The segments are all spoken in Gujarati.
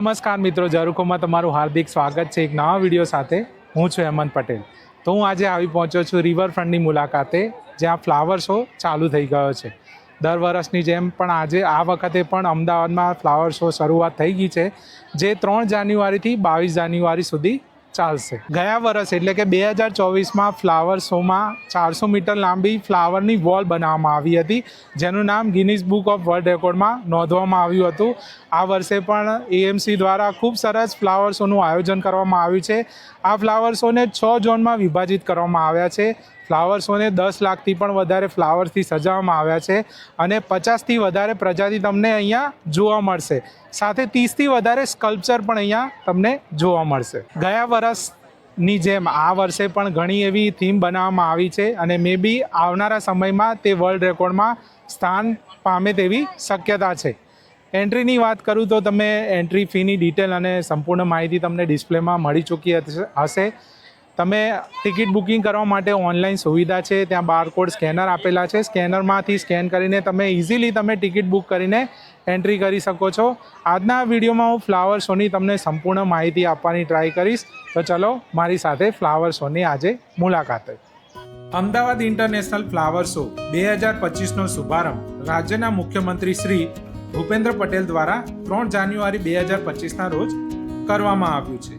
નમસ્કાર મિત્રો ઝરુખોમાં તમારું હાર્દિક સ્વાગત છે એક નવા વીડિયો સાથે. હું છું હેમંત પટેલ. તો હું આજે આવી પહોંચ્યો છું રિવરફ્રન્ટની મુલાકાતે, જ્યાં ફ્લાવર શો ચાલુ થઈ ગયો છે. દર વર્ષની જેમ પણ આજે આ વખતે પણ અમદાવાદમાં ફ્લાવર શો શરૂઆત થઈ ગઈ છે, જે ત્રણ જાન્યુઆરીથી બાવીસ જાન્યુઆરી સુધી ચાલશે. ગયા વર્ષ એટલે કે બે હજાર ચોવીસમાં ફ્લાવર શોમાં ચારસો મીટર લાંબી ફ્લાવરની વોલ બનાવવામાં આવી હતી, જેનું નામ ગિનિસ બુક ઓફ વર્લ્ડ રેકોર્ડમાં નોંધવામાં આવ્યું હતું. આ વર્ષે પણ એએમસી દ્વારા ખૂબ સરસ ફ્લાવર શોનું આયોજન કરવામાં આવ્યું છે. આ ફ્લાવર શોને છ ઝોનમાં વિભાજિત કરવામાં આવ્યા છે. ફ્લાવર શોને દસ લાખથી પણ વધારે ફ્લાવર્સથી સજાવવામાં આવ્યા છે અને પચાસથી વધારે પ્રજાતિ તમને અહીંયા જોવા મળશે. સાથે ત્રીસથી વધારે સ્કલ્પચર પણ અહીંયા તમને જોવા મળશે. ગયા વર્ષની જેમ આ વર્ષે પણ ઘણી એવી થીમ બનાવવામાં આવી છે અને મે બી આવનારા સમયમાં તે વર્લ્ડ રેકોર્ડમાં સ્થાન પામે તેવી શક્યતા છે. એન્ટ્રીની વાત કરું તો તમે એન્ટ્રી ફીની ડિટેલ અને સંપૂર્ણ માહિતી તમને ડિસ્પ્લેમાં મળી ચૂકી હશે. તમે ટિકિટ બુકિંગ કરવા માટે ઓનલાઈન સુવિધા છે, ત્યાં બારકોડ સ્કેનર આપેલા છે. સ્કેનરમાંથી સ્કેન કરીને તમે ઇઝીલી તમે ટિકિટ બુક કરીને એન્ટ્રી કરી શકો છો. આજના વિડીયોમાં હું ફ્લાવર શોની તમને સંપૂર્ણ માહિતી આપવાની ટ્રાય કરીશ. તો ચલો, મારી સાથે ફ્લાવર શોની આજે મુલાકાતે અમદાવાદ ઇન્ટરનેશનલ ફ્લાવર શો બે હજાર પચીસનો શુભારંભ રાજ્યના મુખ્યમંત્રી શ્રી ભૂપેન્દ્ર પટેલ દ્વારા ત્રણ જાન્યુઆરી બે હજાર પચીસના રોજ કરવામાં આવ્યું છે.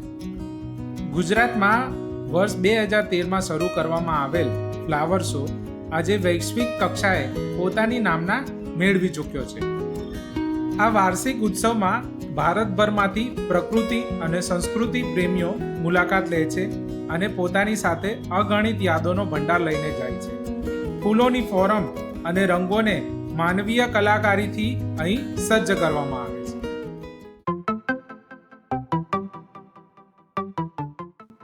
ગુજરાતમાં વર્ષ બે હજાર તેરમાં શરૂ કરવામાં આવેલ ફ્લાવર શો આજે વૈશ્વિક કક્ષાએ પોતાની નામના મેળવી ચૂક્યો છે. આ વાર્ષિક ઉત્સવમાં ભારતભરમાંથી પ્રકૃતિ અને સંસ્કૃતિ પ્રેમીઓ મુલાકાત લે છે અને પોતાની સાથે અગણિત યાદોનો ભંડાર લઈને જાય છે. ફૂલોની ફોરમ અને રંગોને માનવીય કલાકારીથી અહીં સજ્જ કરવામાં આવે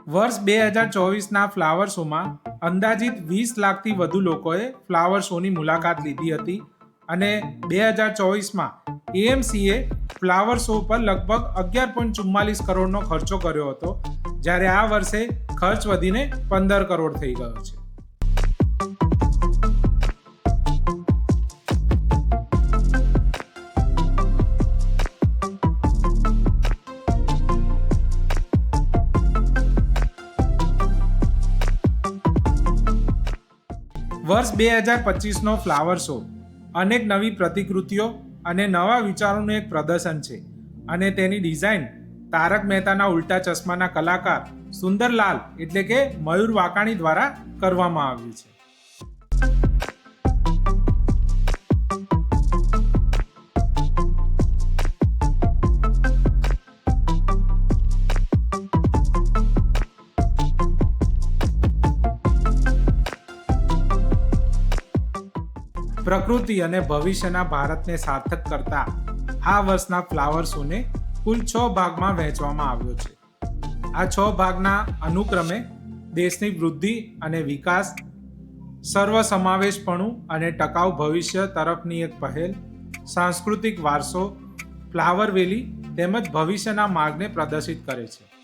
વર્ષ બે હજાર ચોવીસના ફ્લાવર શોમાં અંદાજિત વીસ લાખથી વધુ લોકોએ ફ્લાવર શોની મુલાકાત લીધી હતી અને બે હજાર ચોવીસમાં એએમસીએ ફ્લાવર શો પર લગભગ અગિયાર પોઈન્ટ ચુમ્માલીસ કરોડનો ખર્ચો કર્યો હતો, જ્યારે આ વર્ષે ખર્ચ વધીને પંદર કરોડ થઈ ગયો છે. વર્ષ બે હજાર પચીસનો ફ્લાવર શો. અનેક નવી પ્રતિકૃતિઓ અને નવા વિચારોનું એક પ્રદર્શન છે. અને તેની ડિઝાઇન તારક મહેતાના ઉલ્ટા ચશ્માના કલાકાર સુંદરલાલ એટલે કે મયુર વાકાણી દ્વારા કરવામાં આવ્યું છે. પ્રકૃતિ અને ભવિષ્યના ભારતને સાર્થક કરતા આ વર્ષના ફ્લાવર શોને કુલ છ ભાગમાં વહેંચવામાં આવ્યો છે. આ છ ભાગના અનુક્રમે દેશની વૃદ્ધિ અને વિકાસ, સર્વસમાવેશપણું અને ટકાઉ ભવિષ્ય તરફની એક પહેલ, સાંસ્કૃતિક વારસો, ફ્લાવર વેલી તેમજ ભવિષ્યના માર્ગને પ્રદર્શિત કરે છે.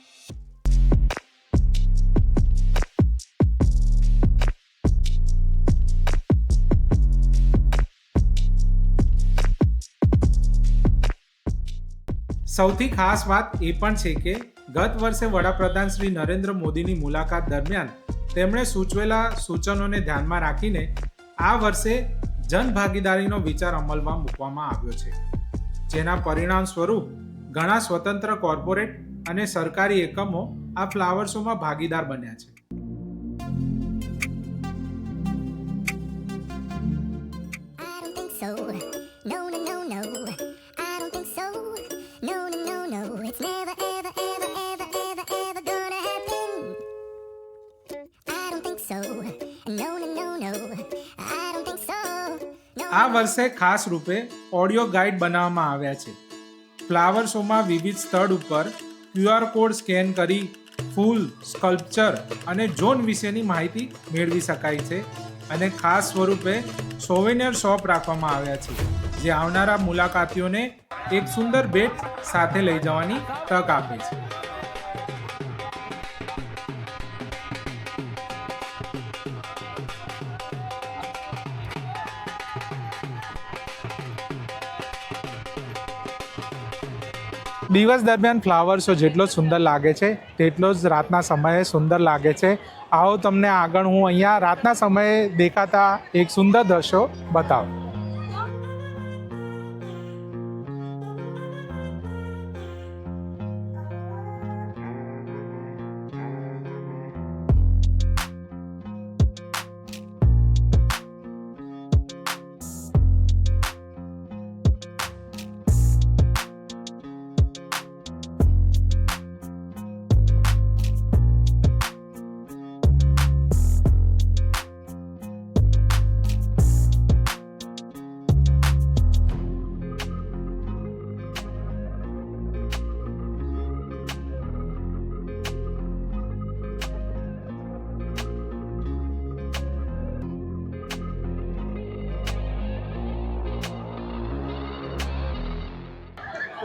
સૌથી ખાસ વાત એ પણ છે કે ગત વર્ષે વડાપ્રધાન શ્રી નરેન્દ્ર મોદીની મુલાકાત દરમિયાન તેમણે સૂચવેલા સૂચનોને ધ્યાનમાં રાખીને આ વર્ષે જનભાગીદારીનો વિચાર અમલમાં મૂકવામાં આવ્યો છે. જેના પરિણામ સ્વરૂપ ઘણા સ્વતંત્ર કોર્પોરેટ અને સરકારી એકમો આ ફ્લાવર શોમાં ભાગીદાર બન્યા છે. આ વર્ષે ખાસ રૂપે ઓડિયો ગાઈડ બનાવવામાં આવ્યા છે. ફ્લાવર શોમાં વિવિધ સ્થળ ઉપર ક્યુઆર કોડ સ્કેન કરી ફૂલ, સ્કલ્પચર અને ઝોન વિશેની માહિતી મેળવી શકાય છે અને ખાસ સ્વરૂપે સોવેનિયર શોપ રાખવામાં આવ્યા છે, જે આવનારા મુલાકાતીઓને એક સુંદર ભેટ સાથે લઈ જવાની તક આપે છે. દિવસ દરમિયાન ફ્લાવર શો જેટલો સુંદર લાગે છે, તેટલો જ રાતના સમયે સુંદર લાગે છે. આવો તમને આગળ હું અહીંયા રાતના સમયે દેખાતા એક સુંદર દ્રશ્યો બતાવું.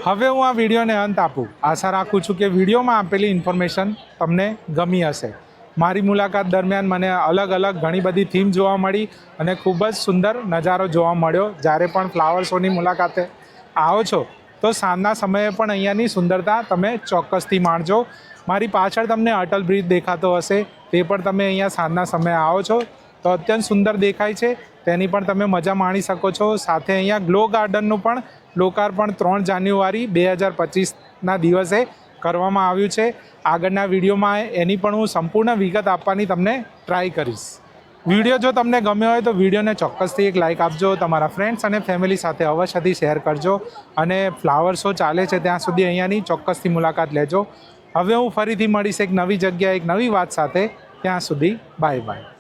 હવે હું આ વિડીયોને અંત આપું. આશા રાખું છું કે વિડીયોમાં આપેલી ઇન્ફોર્મેશન તમને ગમી હશે. મારી મુલાકાત દરમિયાન મને અલગ અલગ ઘણી બધી થીમ જોવા મળી અને ખૂબ જ સુંદર નજારો જોવા મળ્યો. જ્યારે પણ ફ્લાવર શોની મુલાકાતે આવો છો, તો સાંજના સમયે પણ અહીંયાની સુંદરતા તમે ચોક્કસથી માણજો. મારી પાછળ તમને અટલ બ્રિજ દેખાતો હશે, તે પણ તમે અહીંયા સાંજના સમયે આવો છો. તો અત્યંત સુંદર દેખાય છે. તેની પણ તમે મજા માણી શકો છો. સાથે અહીંયા ગ્લો ગાર્ડનનું પણ લોકાર્પણ ત્રણ જાન્યુઆરી બે હજાર પચીસના દિવસે કરવામાં આવ્યું છે. આગળના વિડીયોમાં એની પણ હું સંપૂર્ણ વિગત આપવાની તમને ટ્રાય કરીશ. વીડિયો જો તમને ગમ્યો હોય તો વિડીયોને ચોક્કસથી એક લાઇક આપજો, તમારા ફ્રેન્ડ્સ અને ફેમિલી સાથે અવશ્યથી શેર કરજો અને ફ્લાવર શો ચાલે છે ત્યાં સુધી અહીંયાની ચોક્કસથી મુલાકાત લેજો. હવે હું ફરીથી મળીશ એક નવી જગ્યાએ, એક નવી વાત સાથે. ત્યાં સુધી બાય બાય